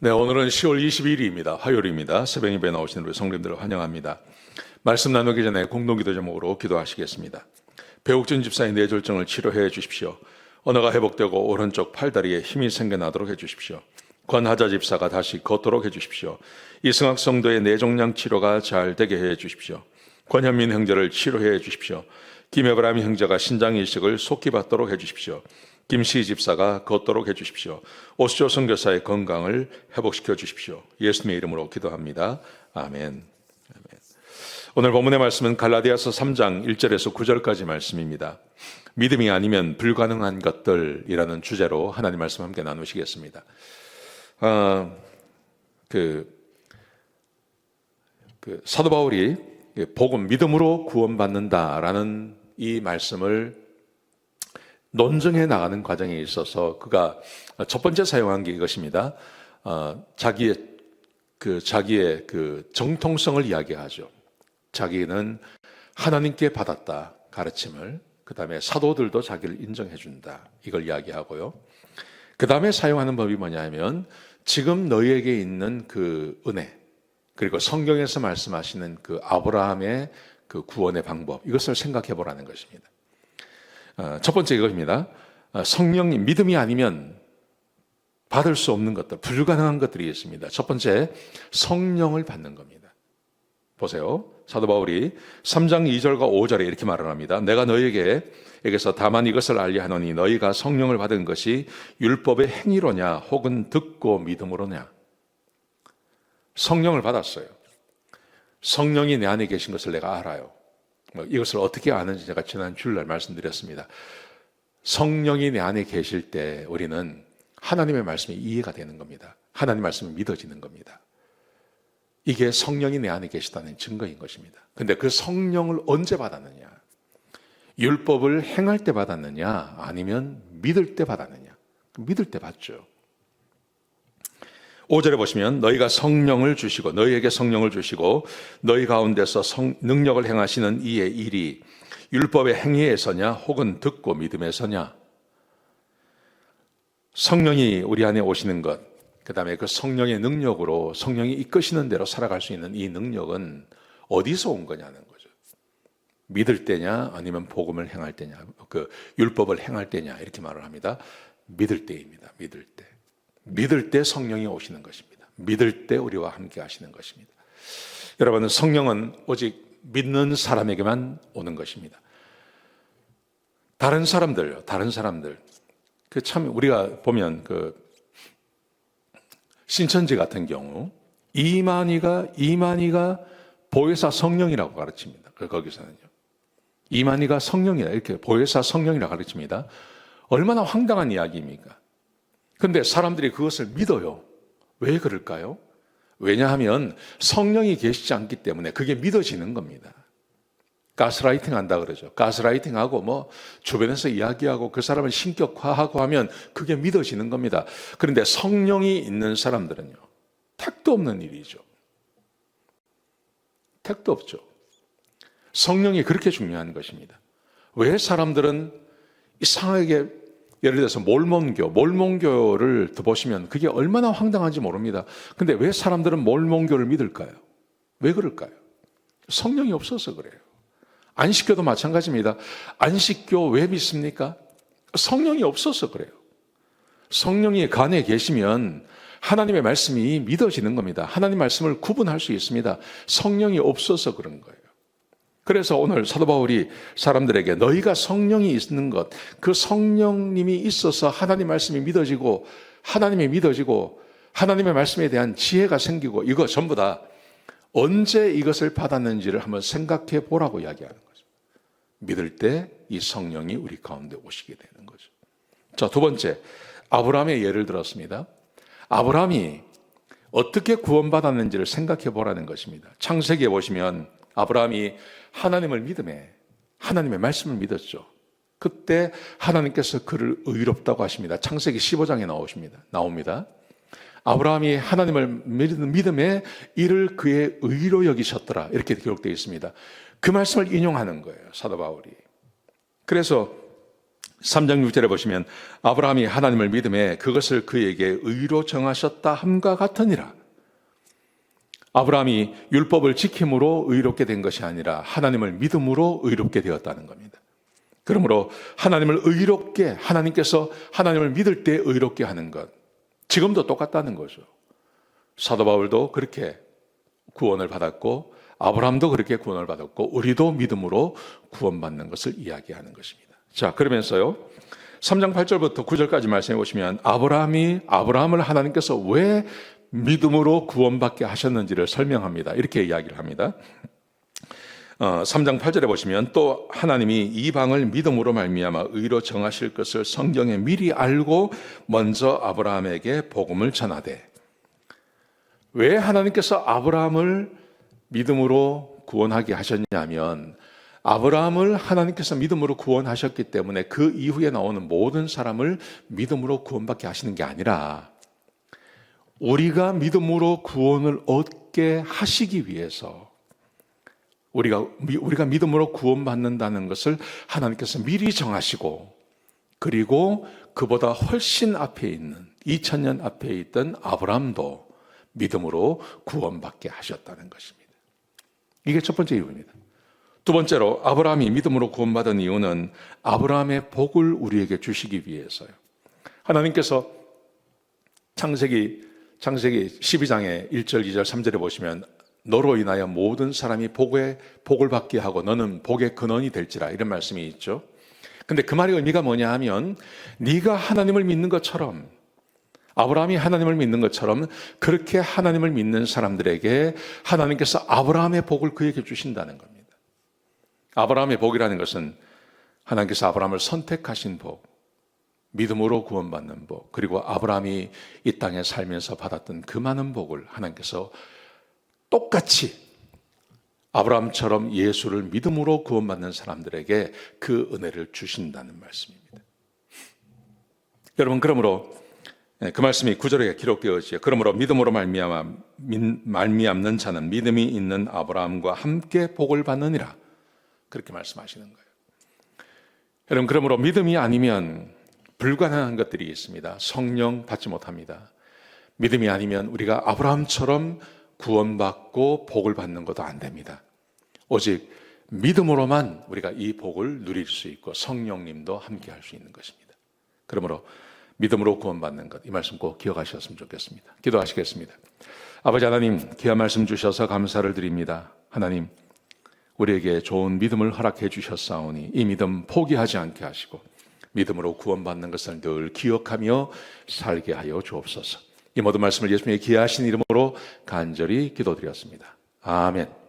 네, 오늘은 10월 22일입니다. 화요일입니다. 새벽 예배 나오시는 우리 성도님들을 환영합니다. 말씀 나누기 전에 공동기도 제목으로 기도하시겠습니다. 배옥준 집사의 뇌졸중을 치료해 주십시오. 언어가 회복되고 오른쪽 팔다리에 힘이 생겨나도록 해 주십시오. 권하자 집사가 다시 걷도록 해 주십시오. 이승학 성도의 뇌종양 치료가 잘 되게 해 주십시오. 권현민 형제를 치료해 주십시오. 김에브라임 형제가 신장 이식을 속히 받도록 해 주십시오. 김시 집사가 걷도록 해 주십시오. 오스조 선교사의 건강을 회복시켜 주십시오. 예수님의 이름으로 기도합니다. 아멘. 아멘. 오늘 본문의 말씀은 갈라디아서 3장 1절에서 9절까지 말씀입니다. 믿음이 아니면 불가능한 것들이라는 주제로 하나님 말씀 함께 나누시겠습니다. 아, 그, 그 사도 바울이 복음 믿음으로 구원받는다라는 이 말씀을 논증해 나가는 과정에 있어서 그가 첫 번째 사용한 게 이것입니다. 어, 자기의 그 자기의 그 정통성을 이야기하죠. 자기는 하나님께 받았다 가르침을 그 다음에 사도들도 자기를 인정해 준다 이걸 이야기하고요. 그 다음에 사용하는 법이 뭐냐면 지금 너희에게 있는 그 은혜 그리고 성경에서 말씀하시는 그 아브라함의 그 구원의 방법 이것을 생각해 보라는 것입니다. 어, 첫 번째 이것입니다. 어, 성령이 믿음이 아니면 받을 수 없는 것들, 불가능한 것들이 있습니다. 첫 번째, 성령을 받는 겁니다. 보세요. 사도 바울이 3장 2절과 5절에 이렇게 말을 합니다. 내가 너희에게 에게서 다만 이것을 알려 하노니 너희가 성령을 받은 것이 율법의 행위로냐 혹은 듣고 믿음으로냐. 성령을 받았어요. 성령이 내 안에 계신 것을 내가 알아요. 뭐 이것을 어떻게 아는지 제가 지난 주일날 말씀드렸습니다. 성령이 내 안에 계실 때 우리는 하나님의 말씀이 이해가 되는 겁니다. 하나님 말씀이 믿어지는 겁니다. 이게 성령이 내 안에 계시다는 증거인 것입니다. 근데 그 성령을 언제 받았느냐? 율법을 행할 때 받았느냐? 아니면 믿을 때 받았느냐? 믿을 때 받죠. 5절에 보시면 너희가 성령을 주시고 너희에게 성령을 주시고 너희 가운데서 성, 능력을 행하시는 이의 일이 율법의 행위에서냐 혹은 듣고 믿음에서냐 성령이 우리 안에 오시는 것 그다음에 그 성령의 능력으로 성령이 이끄시는 대로 살아갈 수 있는 이 능력은 어디서 온 거냐는 거죠. 믿을 때냐 아니면 복음을 행할 때냐 그 율법을 행할 때냐 이렇게 말을 합니다. 믿을 때입니다. 믿을 때. 믿을 때 성령이 오시는 것입니다. 믿을 때 우리와 함께 하시는 것입니다. 여러분, 성령은 오직 믿는 사람에게만 오는 것입니다. 다른 사람들, 다른 사람들. 그 참, 우리가 보면 그 신천지 같은 경우, 이만희가, 이만희가 보혜사 성령이라고 가르칩니다. 그 거기서는요. 이만희가 성령이다. 이렇게 보혜사 성령이라고 가르칩니다. 얼마나 황당한 이야기입니까? 근데 사람들이 그것을 믿어요. 왜 그럴까요? 왜냐하면 성령이 계시지 않기 때문에 그게 믿어지는 겁니다. 가스라이팅 한다 그러죠. 가스라이팅 하고 뭐 주변에서 이야기하고 그 사람을 신격화하고 하면 그게 믿어지는 겁니다. 그런데 성령이 있는 사람들은요. 택도 없는 일이죠. 택도 없죠. 성령이 그렇게 중요한 것입니다. 왜 사람들은 이상하게 예를 들어서 몰몬교, 몰몬교를 보시면 그게 얼마나 황당한지 모릅니다. 근데 왜 사람들은 몰몬교를 믿을까요? 왜 그럴까요? 성령이 없어서 그래요. 안식교도 마찬가지입니다. 안식교 왜 믿습니까? 성령이 없어서 그래요. 성령이 간에 계시면 하나님의 말씀이 믿어지는 겁니다. 하나님 말씀을 구분할 수 있습니다. 성령이 없어서 그런 거예요. 그래서 오늘 사도 바울이 사람들에게 너희가 성령이 있는 것, 그 성령님이 있어서 하나님 말씀이 믿어지고 하나님이 믿어지고 하나님의 말씀에 대한 지혜가 생기고 이거 전부 다 언제 이것을 받았는지를 한번 생각해 보라고 이야기하는 거죠. 믿을 때 이 성령이 우리 가운데 오시게 되는 거죠. 자, 두 번째. 아브라함의 예를 들었습니다. 아브라함이 어떻게 구원받았는지를 생각해 보라는 것입니다. 창세기에 보시면 아브라함이 하나님을 믿음에 하나님의 말씀을 믿었죠. 그때 하나님께서 그를 의롭다고 하십니다. 창세기 15장에 나오십니다. 나옵니다. 아브라함이 하나님을 믿음에 이를 그의 의로 여기셨더라. 이렇게 기록되어 있습니다. 그 말씀을 인용하는 거예요. 사도 바울이. 그래서 3장 6절에 보시면 아브라함이 하나님을 믿음에 그것을 그에게 의로 정하셨다 함과 같으니라. 아브라함이 율법을 지킴으로 의롭게 된 것이 아니라 하나님을 믿음으로 의롭게 되었다는 겁니다. 그러므로 하나님을 의롭게 하나님께서 하나님을 믿을 때 의롭게 하는 것 지금도 똑같다는 거죠. 사도 바울도 그렇게 구원을 받았고 아브라함도 그렇게 구원을 받았고 우리도 믿음으로 구원받는 것을 이야기하는 것입니다. 자, 그러면서요. 3장 8절부터 9절까지 말씀해 보시면 아브라함이 아브라함을 하나님께서 왜 믿음으로 구원받게 하셨는지를 설명합니다. 이렇게 이야기를 합니다. 어, 3장 8절에 보시면 또 하나님이 이방을 믿음으로 말미암아 의로 정하실 것을 성경에 미리 알고 먼저 아브라함에게 복음을 전하되 왜 하나님께서 아브라함을 믿음으로 구원하게 하셨냐면 아브라함을 하나님께서 믿음으로 구원하셨기 때문에 그 이후에 나오는 모든 사람을 믿음으로 구원받게 하시는 게 아니라 우리가 믿음으로 구원을 얻게 하시기 위해서 우리가 우리가 믿음으로 구원받는다는 것을 하나님께서 미리 정하시고 그리고 그보다 훨씬 앞에 있는 2000년 앞에 있던 아브라함도 믿음으로 구원받게 하셨다는 것입니다. 이게 첫 번째 이유입니다. 두 번째로 아브라함이 믿음으로 구원받은 이유는 아브라함의 복을 우리에게 주시기 위해서요. 하나님께서 창세기 창세기 12장의 1절, 2절, 3절에 보시면 너로 인하여 모든 사람이 복에 복을 받게 하고 너는 복의 근원이 될지라 이런 말씀이 있죠. 근데 그 말의 의미가 뭐냐 하면 네가 하나님을 믿는 것처럼 아브라함이 하나님을 믿는 것처럼 그렇게 하나님을 믿는 사람들에게 하나님께서 아브라함의 복을 그에게 주신다는 겁니다. 아브라함의 복이라는 것은 하나님께서 아브라함을 선택하신 복, 믿음으로 구원받는 복, 그리고 아브라함이 이 땅에 살면서 받았던 그 많은 복을 하나님께서 똑같이 아브라함처럼 예수를 믿음으로 구원받는 사람들에게 그 은혜를 주신다는 말씀입니다. 여러분 그러므로 그 말씀이 구절에 기록되어 있지요. 그러므로 믿음으로 말미암아 말미암는 자는 믿음이 있는 아브라함과 함께 복을 받느니라. 그렇게 말씀하시는 거예요. 여러분 그러므로 믿음이 아니면 불가능한 것들이 있습니다. 성령 받지 못합니다. 믿음이 아니면 우리가 아브라함처럼 구원받고 복을 받는 것도 안 됩니다. 오직 믿음으로만 우리가 이 복을 누릴 수 있고 성령님도 함께 할 수 있는 것입니다. 그러므로 믿음으로 구원받는 것, 이 말씀 꼭 기억하셨으면 좋겠습니다. 기도하시겠습니다. 아버지 하나님, 귀한 말씀 주셔서 감사를 드립니다. 하나님, 우리에게 좋은 믿음을 허락해 주셨사오니 이 믿음 포기하지 않게 하시고 믿음으로 구원받는 것을 늘 기억하며 살게 하여 주옵소서. 이 모든 말씀을 예수님의 귀하신 이름으로 간절히 기도드렸습니다. 아멘.